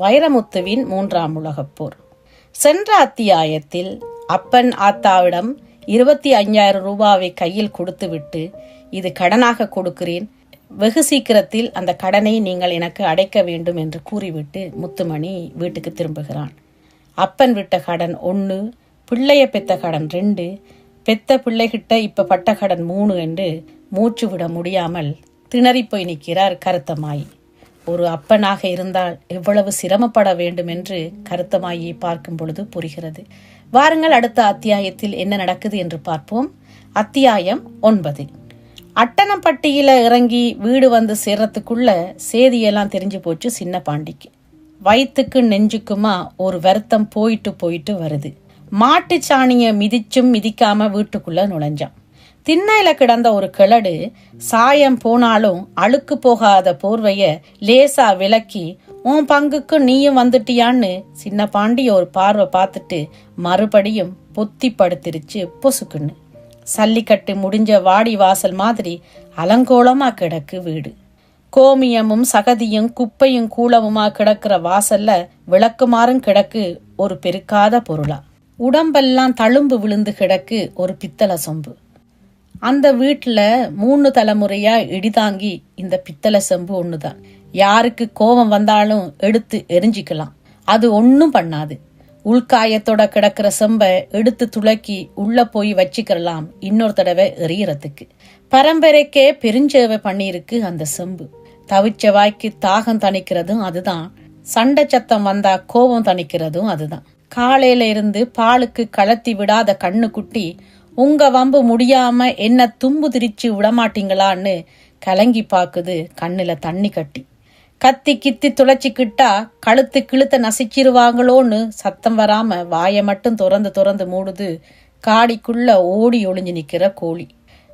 வைரமுத்துவின் மூன்றாம் உலகப் போர். சென்ற அத்தியாயத்தில் அப்பன் ஆத்தாவிடம் இருபத்தி ஐயாயிரம் ரூபாவை கையில் கொடுத்துவிட்டு இது கடனாக கொடுக்கிறேன். வெகு சீக்கிரத்தில் அந்த கடனை நீங்கள் எனக்கு அடைக்க வேண்டும் என்று கூறிவிட்டு முத்துமணி வீட்டுக்கு திரும்புகிறான். அப்பன் விட்ட கடன் ஒன்று பிள்ளைய பெத்த கடன் ரெண்டு பெத்த பிள்ளைகிட்ட இப்ப பட்ட கடன் மூணு என்று மூச்சு விட முடியாமல் திணறி போய் நிற்கிறார் கருத்தமாயி ஒரு அப்பனாக இருந்தால் எவ்வளவு சிரமப்பட வேண்டும் என்று கருத்தமாயை பார்க்கும் பொழுது புரிகிறது. வாருங்கள் அடுத்த அத்தியாயத்தில் என்ன நடக்குது என்று பார்ப்போம். அத்தியாயம் ஒன்பது. அட்டனப்பட்டியில இறங்கி வீடு வந்து சேர்றதுக்குள்ள சேதியெல்லாம் தெரிஞ்சு போச்சு சின்ன பாண்டிக்கு. வயிற்றுக்கு நெஞ்சுக்குமா ஒரு வருத்தம் போயிட்டு போயிட்டு வருது. மாட்டு சாணியை மிதிச்சும் மிதிக்காம வீட்டுக்குள்ள நுழைஞ்சான். திண்ணையில கிடந்த ஒரு கிழடு சாயம் போனாலும் அழுக்கு போகாத போர்வைய லேசா விலக்கி உன் பங்குக்கு நீயும் வந்துட்டியான்னு சின்ன பாண்டி ஒரு பார்வை பார்த்துட்டு மறுபடியும் பொத்தி படுத்திருச்சு பொசுக்குன்னு. சல்லிக்கட்டு முடிஞ்ச வாடி வாசல் மாதிரி அலங்கோலமா கிடக்கு வீடு. கோமியமும் சகதியும் குப்பையும் கூலமுமா கிடக்கிற வாசல்ல விளக்குமாறும் கிடக்கு ஒரு பெருக்காத பொருளா. உடம்பெல்லாம் தழும்பு விழுந்து கிடக்கு ஒரு பித்தளை சொம்பு. அந்த வீட்டில் மூணு தலைமுறையா இடிதாங்கி இந்த பித்தளை செம்பு ஒண்ணுதான். யாருக்கு கோபம் வந்தாலும் எடுத்து எரிஞ்சிக்கலாம். அது ஒன்றும் பண்ணாது. உள்காயத்தோட கிடக்கிற செம்பை எடுத்து துளக்கி உள்ள போய் வச்சுக்கிறலாம் இன்னொரு தடவை எறியறதுக்கு பரம்பரைக்கே பெருஞ்சேவை பண்ணியிருக்கு அந்த செம்பு. தவிச்ச வாய்க்கு தாகம் தணிக்கிறதும் அதுதான். சண்டை சத்தம் வந்தா கோபம் தணிக்கிறதும் அதுதான். காலையில இருந்து பாலுக்கு கலத்தி விடாத கண்ணு குட்டி உங்க வம்பு முடியாம என்ன தும்பு திரிச்சு விடமாட்டீங்களான்னு கலங்கி பாக்குது கண்ணுல தண்ணி கட்டி. கத்தி கித்தி துளைச்சிக்கிட்டா கழுத்து கிழுத்த நசிச்சிருவாங்களோன்னு சத்தம் வராம வாயை மட்டும் திறந்து துறந்து மூடுது காடிக்குள்ள ஓடி ஒளிஞ்சு நிக்கிற கோழி.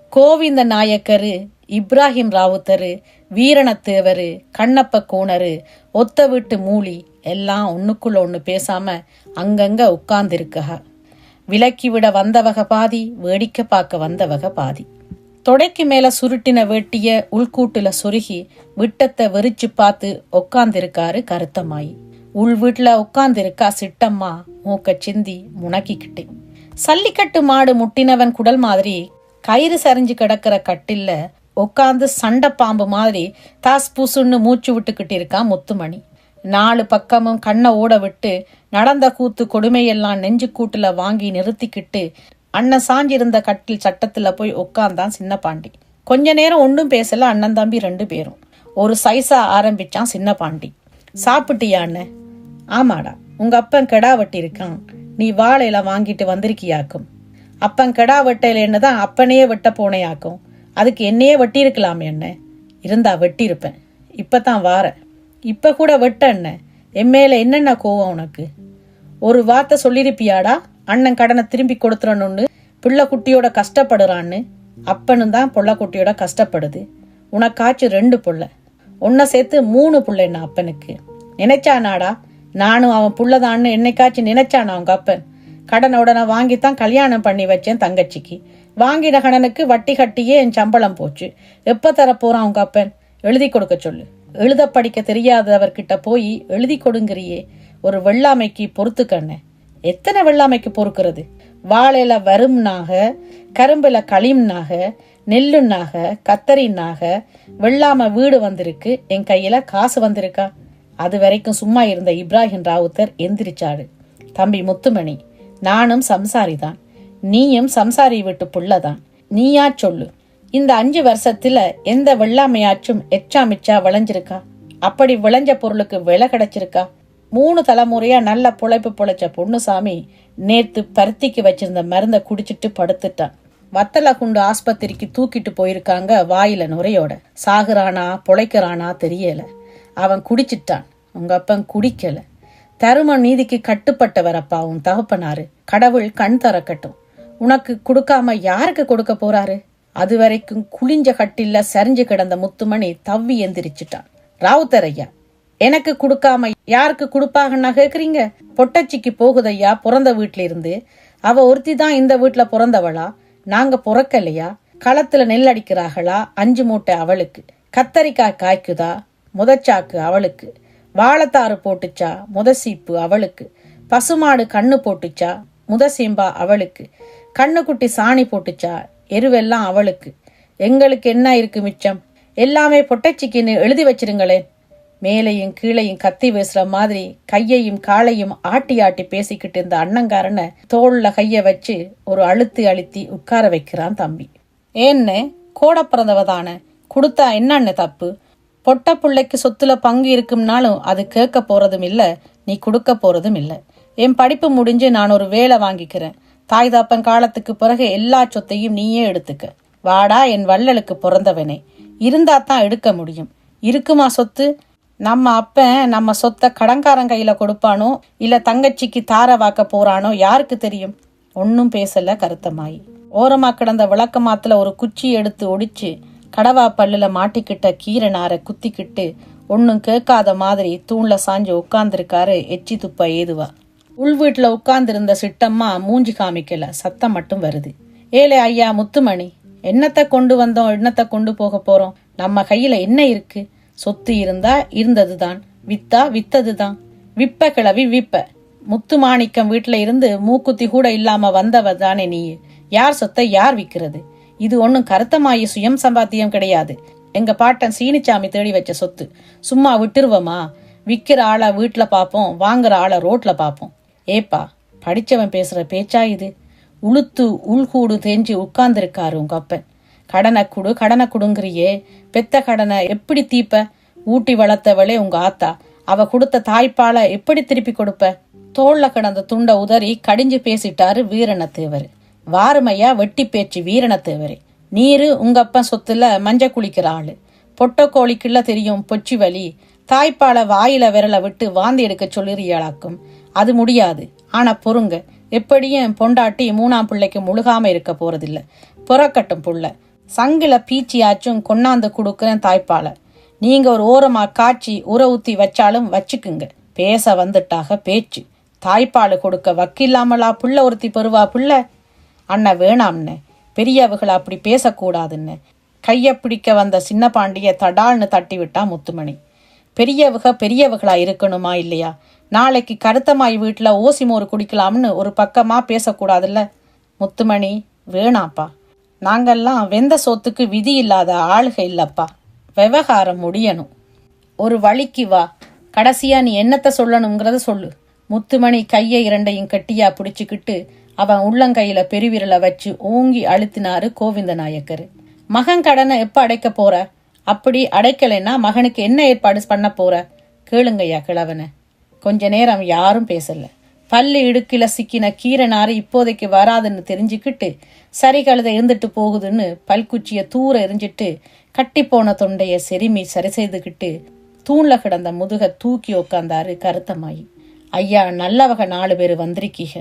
கோவிந்த நாயக்கரு இப்ராஹிம் ராவுத்தரு வீரணத்தேவரு கண்ணப்ப கோணரு ஒத்த வீட்டு மூலி எல்லாம் ஒன்றுக்குள்ள ஒன்று பேசாம அங்கங்க உட்கார்ந்துருக்கா விலக்கி விட வந்தவக பாதி வேடிக்கை பார்க்க வந்தவக பாதி. தொடைக்கு மேல சுருட்டின வேட்டிய உள்கூட்டுல சொருகி விட்டத்தை வெறிச்சு பார்த்து உக்காந்திருக்காரு கருத்தம்மாயி. உள் வீட்டுல உட்காந்துருக்கா சிட்டம்மா மூக்க சிந்தி முணக்கிக்கிட்டேன் சல்லிக்கட்டு மாடு முட்டினவன் குடல் மாதிரி கயிறு சரிஞ்சு கிடக்கிற கட்டில்ல உட்காந்து சண்டை பாம்பு மாதிரி தாஸ் பூசுன்னு மூச்சு விட்டுக்கிட்டு இருக்கான் முத்துமணி. நாலு பக்கமும் கண்ணை ஓட விட்டு நடந்த கூத்து கொடுமையெல்லாம் நெஞ்சு கூட்டுல வாங்கி நிறுத்திக்கிட்டு அண்ணன் சாஞ்சிருந்த கட்டில் சட்டத்துல போய் உட்கார்ந்தான் சின்ன பாண்டி கொஞ்ச நேரம் ஒன்றும் பேசல அண்ணன் தம்பி ரெண்டு பேரும். ஒரு சைஸா ஆரம்பிச்சான் சின்ன பாண்டி சாப்பிட்டியா அண்ணன் ஆமாடா. உங்க அப்பன் கெடா வெட்டி இருக்கான். நீ வாழையில வாங்கிட்டு வந்திருக்கியாக்கும். அப்பன் கெடா வெட்டையில தான் அப்பனையே வெட்ட போனையாக்கும். அதுக்கு என்னையே வெட்டியிருக்கலாமே என்ன இருந்தா வெட்டியிருப்பேன். இப்பதான் வாரேன். இப்ப கூட வெட்ட அண்ணன் என் மேல என்னென்ன கோவம் உனக்கு? ஒரு வார்த்தை சொல்லியிருப்பியாடா அண்ணன் கடனை திரும்பி கொடுத்துறணும்னு பிள்ளை குட்டியோட கஷ்டப்படுறான்னு. அப்பனும் தான் புள்ள குட்டியோட கஷ்டப்படுது. உனக்காச்சு ரெண்டு புள்ள. உன்னை சேர்த்து மூணு புள்ளைண்ணா அப்பனுக்கு. நினைச்சானாடா? நானும் அவன் புள்ளதான்னு என்னைக்காச்சும் நினைச்சானா அவங்க அப்பன்? கடனை உடனே வாங்கித்தான் கல்யாணம் பண்ணி வச்சேன் தங்கச்சிக்கு. வாங்கின கடனுக்கு வட்டி கட்டியே என் சம்பளம் போச்சு. எப்போ தர போகிறான் அவங்க அப்பன்? எழுதி கொடுக்க சொல்லு. எழுத படிக்க தெரியாதவர்கிட்ட போய் எழுதி கொடுங்கிறியே. ஒரு வெள்ளாமைக்கு பொறுத்துக்கண்ண எத்தனை வெள்ளாமைக்கு பொறுக்கிறது? வாழையில வரும்னாக கரும்புல களிம்னாக நெல்லுன்னாக கத்தரின்னாக வெள்ளாம வீடு வந்திருக்கு. என் கையில காசு வந்திருக்கா? அது வரைக்கும் சும்மா இருந்த இப்ராஹிம் ராவுத்தர் எந்திரிச்சாடு தம்பி முத்துமணி நானும் சம்சாரிதான். நீயும் சம்சாரி விட்டு புள்ளதான். நீயா சொல்லு. இந்த அஞ்சு வருஷத்துல எந்த வெள்ளாமையாச்சும் எச்சாமிச்சா விளைஞ்சிருக்கா? அப்படி விளைஞ்ச பொருளுக்கு விலை கிடைச்சிருக்கா? மூணு தலைமுறையா நல்ல புழைப்பு புழைச்ச பொண்ணுசாமி நேத்து பருத்திக்கு வச்சிருந்த மருந்தை குடிச்சிட்டு படுத்துட்டான் வத்தல குண்டு ஆஸ்பத்திரிக்கு தூக்கிட்டு போயிருக்காங்க வாயில நுரையோட. சாகுறானா பொழைக்கிறானா தெரியல. அவன் குடிச்சிட்டான். உங்க அப்பன் குடிக்கல. தரும நீதிக்கு கட்டுப்பட்டவரப்பா உன் தகப்பனாரு. கடவுள் கண் திறக்கட்டும். உனக்கு கொடுக்காம யாருக்கு கொடுக்க போறாரு? அது வரைக்கும் குளிஞ்ச கட்டில்ல சரிஞ்சு கிடந்த முத்துமணி தவ்வி எந்திரிச்சிட்டான். ராவுத்தர் ஐயா எனக்கு கொடுக்காம யாருக்கு கொடுப்பாங்கன்னா கேக்குறீங்க? பொட்டச்சிக்கு போகுதையா? பிறந்த வீட்ல இருந்து அவ ஒருத்தி தான் இந்த வீட்ல பிறந்தவளா? நாங்க பிறக்கலையா? களத்துல நெல் அடிக்கிறார்களா அஞ்சு மூட்டை அவளுக்கு. கத்தரிக்காய் காய்க்குதா? முதச்சாக்கு அவளுக்கு. வாழைத்தாறு போட்டுச்சா? முதசீப்பு அவளுக்கு. பசுமாடு கண்ணு போட்டுச்சா? முதசீம்பா அவளுக்கு. கண்ணுக்குட்டி சாணி போட்டுச்சா? எருவெல்லாம் அவளுக்கு. எங்களுக்கு என்ன இருக்கு மிச்சம்? எல்லாமே பொட்டச்சிக்கின்னு எழுதி வச்சிருங்களேன். மேலையும் கீழையும் கத்தி பேசுற மாதிரி கையையும் காலையும் ஆட்டி ஆட்டி பேசிக்கிட்டு இருந்த அண்ணங்காரனை தோல்ல கைய வச்சு ஒரு அழுத்தி அழுத்தி உட்கார வைக்கிறான் தம்பி. ஏன்னு? கூட பிறந்தவ தானே. கொடுத்தா என்னன்னு தப்பு? பொட்ட பிள்ளைக்கு சொத்துல பங்கு இருக்கும்னாலும் அது கேட்க போறதும் இல்ல நீ கொடுக்க போறதும் இல்ல. என் படிப்பு முடிஞ்சு நான் ஒரு வேலை வாங்கிக்கிறேன். தாய் தாப்பன் காலத்துக்கு பிறகு எல்லா சொத்தையும் நீயே எடுத்துக்க. வாடா என் வள்ளலுக்கு பிறந்தவனே. இருந்தா தான் எடுக்க முடியும். இருக்குமா சொத்து? நம்ம அப்பன் நம்ம சொத்தை கடங்காரன் கையில கொடுப்பானோ இல்ல தங்கச்சிக்கு தார வாக்க போறானோ யாருக்கு தெரியும்? ஒன்னும் பேசல கருத்தமாயி. ஓரமா கிடந்த விளக்கமாத்துல ஒரு குச்சி எடுத்து ஒடிச்சு கடவா பல்லுல மாட்டிக்கிட்ட கீரை நாரை குத்திக்கிட்டு ஒன்னும் கேட்காத மாதிரி தூண்ல சாஞ்சு உட்காந்துருக்காரு எச்சி துப்ப ஏதுவா? உள் வீட்டில் உட்கார்ந்திருந்த சிட்டம்மா மூஞ்சி காமிக்கல. சத்தம் மட்டும் வருது. ஏலே ஐயா முத்துமணி என்னத்தை கொண்டு வந்தோம்? என்னத்தை கொண்டு போக போறோம்? நம்ம கையில என்ன இருக்கு? சொத்து இருந்தா இருந்ததுதான் வித்தா வித்ததுதான். விப்ப கிளவி விப்ப. முத்து மாணிக்கம் வீட்டில இருந்து மூக்குத்தி கூட இல்லாம வந்தவ தானே நீ. யார் சொத்தை யார் விக்கிறது? இது ஒண்ணும் கருத்தமாயி சுயம் சம்பாத்தியம் கிடையாது. எங்க பாட்டன் சீனிச்சாமி தேடி வச்ச சொத்து. சும்மா விட்டுருவோமா? விக்கிற ஆளை வீட்டுல பாப்போம் வாங்குற ஆளை ரோட்ல பாப்போம். ஏப்பா படிச்சவன் பேசுற பேச்சா இது? உளுத்து உள்கூடு தேஞ்சு உட்கார்ந்திருக்காரு உங்க அப்பன். கடனை குடு கடனை குடுங்கிறியே. பெத்த கடனை எப்படி தீப்ப? ஊட்டி வளர்த்தவளே உங்க ஆத்தா. அவ கொடுத்த தாய்ப்பாலை எப்படி திருப்பி கொடுப்ப? தோல்ல கிடந்த துண்ட உதறி கடிஞ்சு பேசிட்டாரு வீரணத்தேவர். வாருமையா வெட்டி பேச்சு வீரணத்தேவரே. நீரு உங்க அப்பன் சொத்துல மஞ்ச குளிக்கிற ஆளு. பொட்ட கோழிக்குள்ள தெரியும் பொச்சி வலி. தாய்ப்பாலை வாயில விரல விட்டு வாந்தி எடுக்க சொல்லிறியாளாக்கும். அது முடியாது. ஆனா பொறுங்க. எப்படியும் பொண்டாட்டி மூணாம் பிள்ளைக்கு முழுகாம இருக்க போறதில்ல. புறக்கட்டும் புள்ள. சங்கில பீச்சியாச்சும் கொண்டாந்து கொடுக்குறேன் தாய்ப்பாலை. நீங்க ஒரு ஓரமா காய்ச்சி உர ஊத்தி வச்சாலும் வச்சுக்குங்க. பேச வந்துட்டாக பேச்சு. தாய்ப்பால் கொடுக்க வக்கில்லாமலா புள்ள ஒருத்தி பெறுவா புள்ள? அண்ணா வேணாம்னு. பெரியவர்கள் அப்படி பேசக்கூடாதுன்னு. கையை பிடிக்க வந்த சின்ன பாண்டிய தடால்னு தட்டி விட்டா முத்துமணி. பெரியவக பெரியவர்களா இருக்கணுமா இல்லையா? நாளைக்கு கருத்தமாய் வீட்டில் ஓசி மோர் குடிக்கலாம்னு ஒரு பக்கமாக பேசக்கூடாதுல்ல? முத்துமணி வேணாப்பா. நாங்கள்லாம் வெந்த சொத்துக்கு விதி இல்லாத ஆளுக இல்லப்பா. விவகாரம் முடியணும். ஒரு வழிக்கு வா. கடைசியா நீ என்னத்த சொல்லணுங்கிறத சொல்லு. முத்துமணி கையை இரண்டையும் கட்டியா பிடிச்சுக்கிட்டு அவன் உள்ளங்கையில பெருவிரலை வச்சு ஓங்கி அழுத்தினாரு கோவிந்த நாயக்கர் மகன் கடனை எப்ப அடைக்க போற? அப்படி அடைக்கலைன்னா மகனுக்கு என்ன ஏற்பாடு பண்ண போற? கேளுங்கய்யா கிழவனை. கொஞ்ச நேரம் யாரும் பேசல. பல்லு இடுக்கில சிக்கின கீரனாறு இப்போதைக்கு வராதுன்னு தெரிஞ்சுக்கிட்டு சரி கழுத இருந்துட்டு போகுதுன்னு பல்குச்சிய தூர எரிஞ்சிட்டு கட்டி போன தொண்டைய செருமி சரி செய்துக்கிட்டு தூண்ல கிடந்த முதுக தூக்கி உக்காந்தாரு கருத்தமாயி ஐயா நல்லவக நாலு பேர் வந்திருக்கீங்க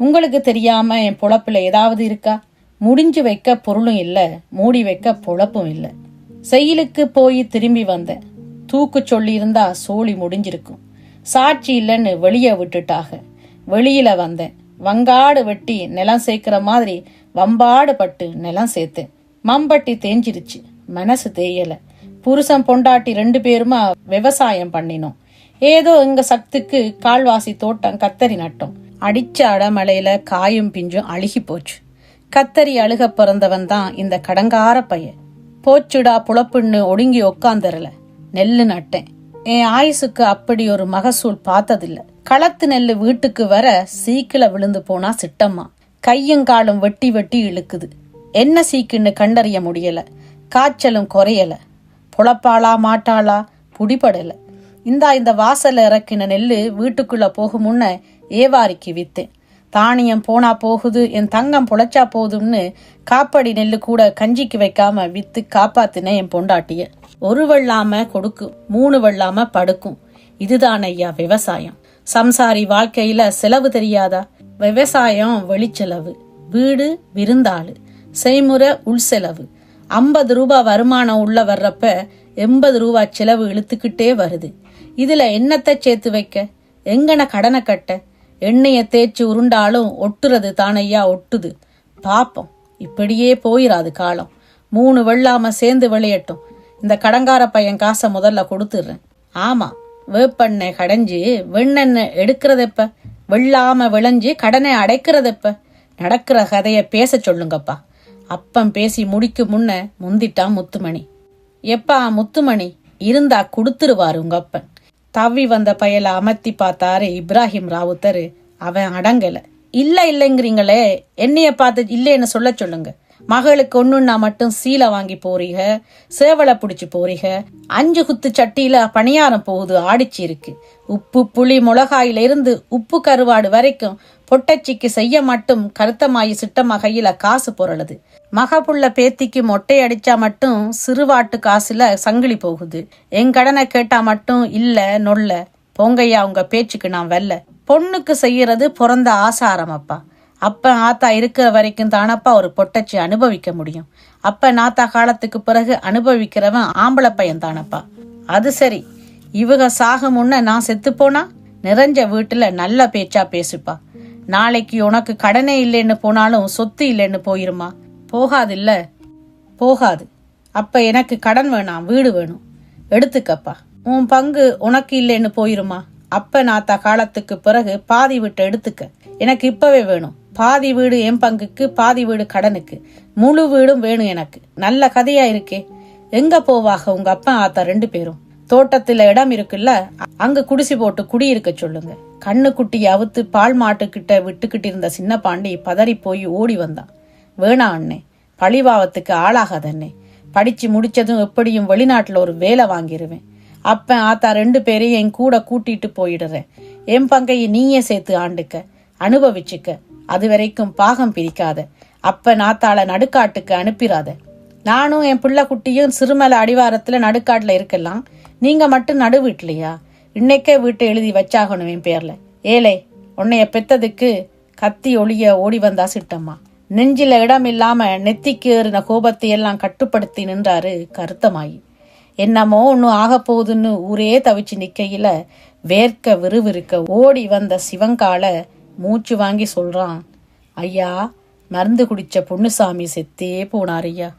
உங்களுக்கு தெரியாம என் பொழப்புல ஏதாவது இருக்கா? முடிஞ்சு வைக்க பொருளும் இல்லை மூடி வைக்க பொழப்பும் இல்லை. செயலுக்கு போய் திரும்பி வந்தேன். தூக்கு சொல்லியிருந்தா சோழி முடிஞ்சிருக்கும். சாட்சி இல்லைன்னு வெளியே விட்டுட்டாக. வெளியில வந்தேன். வங்காடு வெட்டி நிலம் சேர்க்கிற மாதிரி வம்பாடு பட்டு நிலம் சேர்த்தேன். மம்பட்டி தேஞ்சிருச்சு. மனசு தேயல. புருஷன் பொண்டாட்டி ரெண்டு பேருமா விவசாயம் பண்ணினோம். ஏதோ எங்க சக்திக்கு கால்வாசி தோட்டம் கத்தரி நட்டோம். அடிச்ச அடமலையில காயும் பிஞ்சும் அழுகி போச்சு. கத்தரி அழுக பிறந்தவன் தான் இந்த கடங்கார பையன். போச்சுடா புலப்புன்னு ஒடுங்கி உக்காந்துரல நெல்லு நட்டேன். என் ஆயுசுக்கு அப்படி ஒரு மகசூல் பார்த்ததில்ல. களத்து நெல்லு வீட்டுக்கு வர சீக்கில விழுந்து போனா சிட்டம்மா. கையும் காலும் வெட்டி வெட்டி இழுக்குது. என்ன சீக்குன்னு கண்டறிய முடியல. காய்ச்சலும் குறையல. புலப்பாளா மாட்டாளா புடிபடல. இந்தா இந்த வாசல்ல இறக்கின நெல்லு வீட்டுக்குள்ள போகும் முன்ன ஏவாரிக்கு வித்தேன். தானியம் போனா போகுது என் தங்கம் பொழைச்சா போதும்னு காப்படி நெல்லு கூட கஞ்சிக்கு வைக்காம வித்து காப்பாத்தினேன் என் பொண்டாட்டிய. ஒரு வெள்ளாம கொடுக்கும் மூணு வெள்ளாம படுக்கும். இதுதான் ஐயா விவசாயம். சம்சாரி வாழ்க்கையில செலவு தெரியாதா? விவசாயம் வெளிச்செலவு. வீடு விருந்தாளு. செய்முறை உள் செலவு ஐம்பது ரூபா வருமானம் உள்ள வர்றப்ப எண்பது ரூபா செலவு இழுத்துக்கிட்டே வருது. இதுல என்னத்தை சேர்த்து வைக்க? எங்கன கடனை கட்ட? எண்ணெயை தேய்ச்சி உருண்டாலும் ஒட்டுறது தானையா ஒட்டுது. பாப்போம் இப்படியே போயிராது காலம். மூணு வெள்ளாம சேர்ந்து விளையட்டும். இந்த கடங்கார பையன் காசை முதல்ல கொடுத்துட்றேன் ஆமா வேப்பெண்ணெய் கடைஞ்சி வெண்ணெண்ணெய் எடுக்கிறதெப்ப? வெள்ளாம விளைஞ்சு கடனை அடைக்கிறதெப்ப? நடக்கிற கதைய பேச சொல்லுங்கப்பா. அப்பம் பேசி முடிக்கு முன்ன முந்திட்டான் முத்துமணி. எப்பா முத்துமணி இருந்தா கொடுத்துருவாரு உங்க அப்பன் தவி வந்த பயலை அமர்த்தி பார்த்தாரு இப்ராஹிம் ராவுத்தர். அவன் அடங்கலை. இல்லை இல்லைங்கிறீங்களே. என்னைய பார்த்து இல்லைன்னு சொல்ல சொல்லுங்க. மகளுக்கு ஒண்ணுன்னா மட்டும் சீலை வாங்கி போறீங்க சேவலை பிடிச்சி போறீங்க. அஞ்சு குத்து சட்டியில பணியாரம் போகுது ஆடிச்சு இருக்கு. உப்பு புளி மிளகாயில இருந்து உப்பு கருவாடு வரைக்கும் பொட்டச்சிக்கு செய்ய மட்டும் கருத்தமாயி சிட்டமா கையில காசு பொருளுது மகப்புள்ள பேத்திக்கு மொட்டை அடிச்சா மட்டும் சிறுவாட்டு காசுல சங்கிலி போகுது. என் கடனை கேட்டா மட்டும் இல்ல நொல்ல. பொங்கையா உங்க பேச்சுக்கு நான் வெல்ல. பொண்ணுக்கு செய்யறது பிறந்த ஆசாரம் அப்பா. அப்ப ஆத்தா இருக்கிற வரைக்கும் தானப்பா ஒரு பொட்டச்சி அனுபவிக்க முடியும். அப்ப நாத்தா காலத்துக்கு பிறகு அனுபவிக்கிறவன் ஆம்பளை பையன் தானப்பா. அது சரி. இவக சாக முன்ன நான் செத்து போனா? நிறைஞ்ச வீட்டுல நல்ல பேச்சா பேசுப்பா. நாளைக்கு உனக்கு கடனே இல்லைன்னு போனாலும் சொத்து இல்லைன்னு போயிருமா? போகாது இல்ல போகாது. அப்ப எனக்கு கடன் வேணாம் வீடு வேணும். எடுத்துக்கப்பா. உன் பங்கு உனக்கு இல்லைன்னு போயிருமா? அப்ப நாத்தா காலத்துக்கு பிறகு பாதி விட்டு எடுத்துக்க. எனக்கு இப்பவே வேணும். பாதி வீடு என் பங்குக்கு பாதி வீடு கடனுக்கு. முழு வீடும் வேணும் எனக்கு. நல்ல கதையா இருக்கே. எங்க போவாக உங்க அப்பா ஆத்தா ரெண்டு பேரும்? தோட்டத்துல இடம் இருக்குல்ல அங்க குடிசி போட்டு குடியிருக்க சொல்லுங்க. கண்ணு குட்டியை அவுத்து பால் மாட்டுக்கிட்ட விட்டுக்கிட்டு இருந்த சின்ன பாண்டி பதறி போய் ஓடி வந்தான். வேணா அண்ணே பழிபாவத்துக்கு ஆளாகாத அண்ணே. படிச்சு முடிச்சதும் எப்படியும் வெளிநாட்டுல ஒரு வேலை வாங்கிருவேன். அப்ப ஆத்தா ரெண்டு பேரையும் என் கூட கூட்டிட்டு போயிடுறேன். என் பங்கையை நீயே சேர்த்து ஆண்டுக்க அனுபவிச்சுக்க. அது வரைக்கும் பாகம் பிரிக்காத. அப்ப நாத்தாள நடுக்காட்டுக்கு அனுப்பிடாத நானும் என் பிள்ளை குட்டியும் சிறுமலை அடிவாரத்துல நடுக்காட்டுல இருக்கலாம் நீங்க மட்டும் நடு வீட்லையா இன்னைக்கே வீட்டை எழுதி வச்சாகணும் என் பேர்ல. ஏலே உன்னைய பெத்ததுக்கு கத்தி ஒளிய ஓடி வந்தா சிட்டம்மா. நெஞ்சில இடம் இல்லாம நெத்திக்கு ஏறின கோபத்தை எல்லாம் கட்டுப்படுத்தி நின்றாரு கருத்தமாயி. என்னமோ ஒன்னும் ஆக போகுதுன்னு ஊரே தவிச்சு நிக்கையில வேர்க்க விறுவிறுக்க ஓடி வந்த சிவங்கால மூச்சு வாங்கி சொல்றான். ஐயா மருந்து குடிச்ச பொண்ணுசாமி செத்தே போனார் ஐயா.